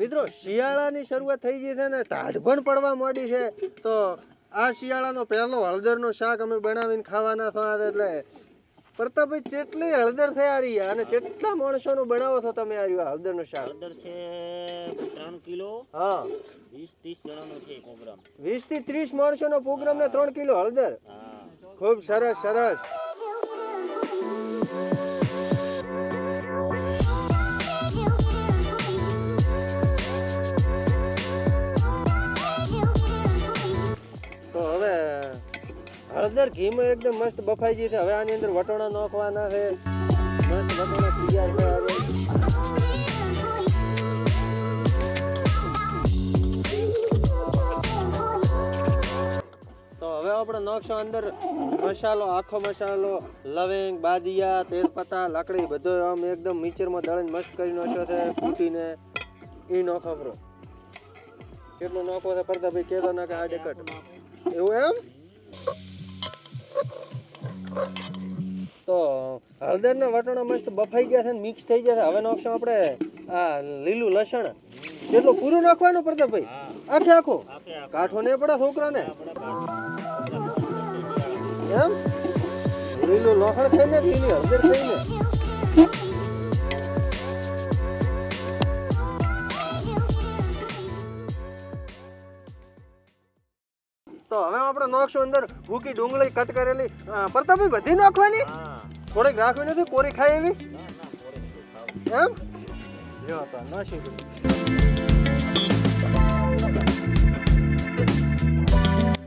મિત્રો શિયાળાની શરૂઆત થઈ ગઈ છે ને ટાઢ પણ પડવા માંડી છે. તો આ શિયાળાનો પહેલો હળદરનો શાક અમે બનાવીને ખાવાના થયા એટલે પ્રતાપભાઈ કેટલી હળદર થઈ આ રહી અને કેટલા માણસોનું બનાવો છો તમે આ રહ્યું હળદરનું શાક? હળદર છે ત્રણ કિલો હા. વીસ ત્રીસ જણાનો છે પ્રોગ્રામ વીસથી ત્રીસ માણસોનો પ્રોગ્રામ ને ત્રણ કિલો હળદર? હા. ખૂબ સરસ સરસ. હળદર ઘીમાં એકદમ મસ્ત બફાઈ ગઈ છે. હવે આની અંદર વટોણા નાખવાના છે. મસ્ત વટોણા તૈયાર છે. આજે. તો હવે આપણે નાખશું અંદર મસાલો, આખો મસાલો, લવિંગ, બાદિયા તેજપત્તા લાકડી, બધો આમ એકદમ મિક્સરમાં દળીને મસ્ત કરી નાખ્યો છે કૂટીને એ નાખો બરો કેટલો નાખો છે પરદાભાઈ કહેતો ના કે આ ડેકટ. એવું એમ? હળદર ના વટાણા મસ્ત બફાઈ ગયા છે ને મિક્સ થઈ ગયા છે. હવે નાખશું આપણે આ લીલું લસણ. કેટલું પૂરું નાખવાનું પ્રતાપભાઈ. આખે આખો. કાઠો ને પડે છોકરાને. ને એમ? લીલું લોખણ થઈને લીલી હળદર થઈને. તો હવે આપણે નાખશું અંદર ભૂકી ડુંગળી કટ કરેલી. પ્રતાપભાઈ બધી નાખવાની? થોડીક રાખવી નથી કોરી ખાય એવી. એમ? જો તો.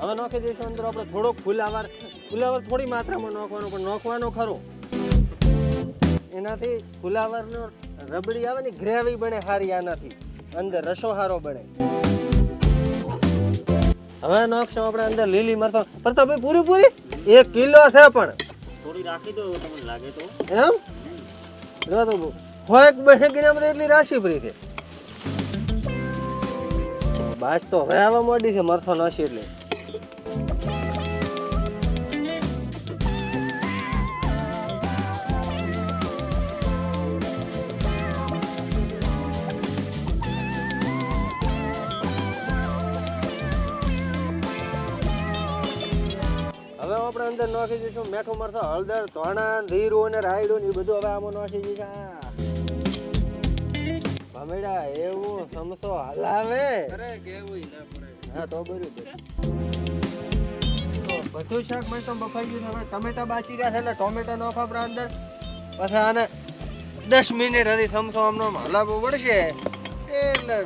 હવે નોખી દઈશું અંદર આપણે થોડોક ફુલાવર ફુલાવર થોડી માત્રામાં નોખવાનો પણ નોખવાનો ખરો. એનાથી ફુલાવરનો રબડી આવે ને ગ્રેવી બને સારી આનાથી. અંદર રસો સારો બને. હવે નાખશું આપણે અંદર લીલી મરચાં. પ્રતાપભાઈ પૂરી પૂરી? એક કિલો છે પણ. થોડી રાખી એટલી રાશિ ભરી છે. બાસ તો હવે આવવા માંડી છે, મરથો નાસી એટલે. હવે આપણે અંદર નાખી દઈશું મેઠું મરચો હળદર ધોણા ધીરું અને રાયડું ને એ બધું હવે આમાં નાખી દઈશું. ભમેડા એવું સમસો હલાવે. હા તો બર્યું બધું શાક મસ્ત બફાઈ ગયું હવે ટમેટા બાચી રહ્યા છે એટલે ટોમેટા નાખો ખબર અંદર. પછી આને દસ મિનિટ હજી સમસો આમનો આમ હલાવવું પડશે. એટલે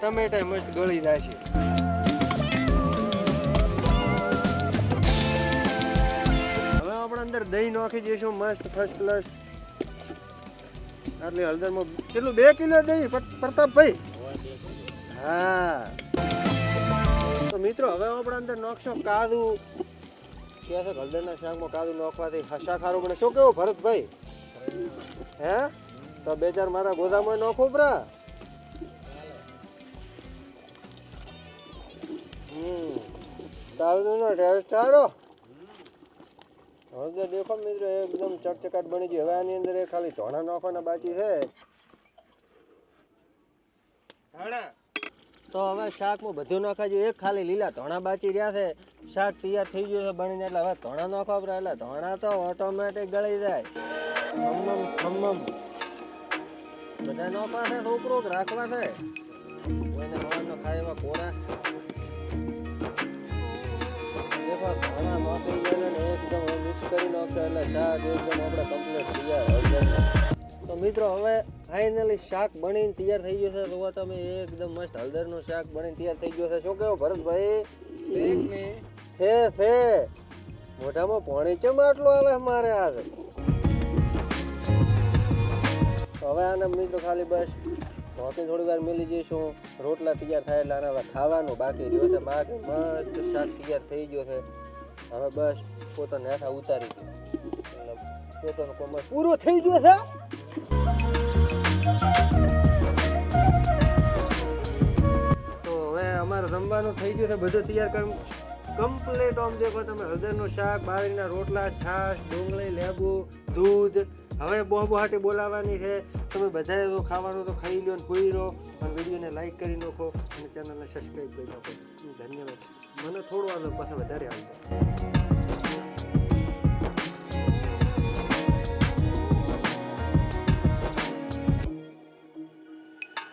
ટમેટા મસ્ત ગળી જાય હવે અંદર દહીં નાખી દઈશું મસ્ત ફર્સ્ટ ક્લાસ એટલે હળદરમાં કેટલું બે કિલો દહીં? પ્રતાપભાઈ. હા. તો મિત્રો હવે આપણે અંદર નોખશો કાદુ કે છે હળદરના શાકમાં કાદુ નાખવાથી હા, ખારું બને. શું કેવું ભરતભાઈ? હે? તો બે ચાર મારા ગોદામાં નાખો બરા હમ. સારું ટેસ્ટ સારો હળદર દેખો મિત્રો એકદમ ચકચકાટ બની ગયું હવે આની અંદર એ ખાલી ધોણા નાખવાના બાકી છે. તો હવે શાકમાં બધું નાખવા જોઈએ એક ખાલી લીલા ધોણા બાચી રહ્યા છે. શાક તૈયાર થઈ ગયું છે બનીને. એટલે હવે ધોણા નાખવા પડે એટલે ધોણા તો ઓટોમેટિક ગળી જાય. ખમમ ખમમ બધા નોખા છે છોકરો રાખવા છે? કોઈને હવાનો ખાય એવા કોરા? એટલે શાક એકદમ આપણે કમ્પ્લીટ તૈયાર હળદરનું. તો મિત્રો, હવે ફાઇનલી શાક બનીને તૈયાર થઈ ગયું છે. તો તમે એકદમ મસ્ત હળદરનું શાક બનીને તૈયાર થઈ ગયું છે. શું કેવો ભરતભાઈ? છે છે. મોઢામાં પાણી ચમ આટલું આવે મારે આ હવે આને મિત્રો ખાલી બસ ઢોકી થોડી વાર મિલી જઈશું. રોટલા તૈયાર થાય એટલે આને ખાવાનું બાકી રહ્યું છે. બાકી મસ્ત શાક તૈયાર થઈ ગયો છે. હવે બસ, પોતાને હેઠા ઉતારી દીધું પોતાનો પોતાનું પૂરો થઈ ગયું છે. તો હવે અમારે જમવાનું થઈ ગયું છે, બધું તૈયાર કર કમ્પ્લીટ આમ દેખો તમે, હળદરનું શાક બારીના રોટલા, છાશ, ડુંગળી, લેબુ, દૂધ. હવે બહુ બહાટી બોલાવવાની છે. તમે બધાએ તો ખાવાનું તો ખાઈ લો અને પૂરી લો અને વિડીયોને લાઈક કરી નાખો અને ચેનલને સબસ્ક્રાઈબ કરી નાખો. ધન્યવાદ. મને થોડો આવે પાછા વધારે આવશે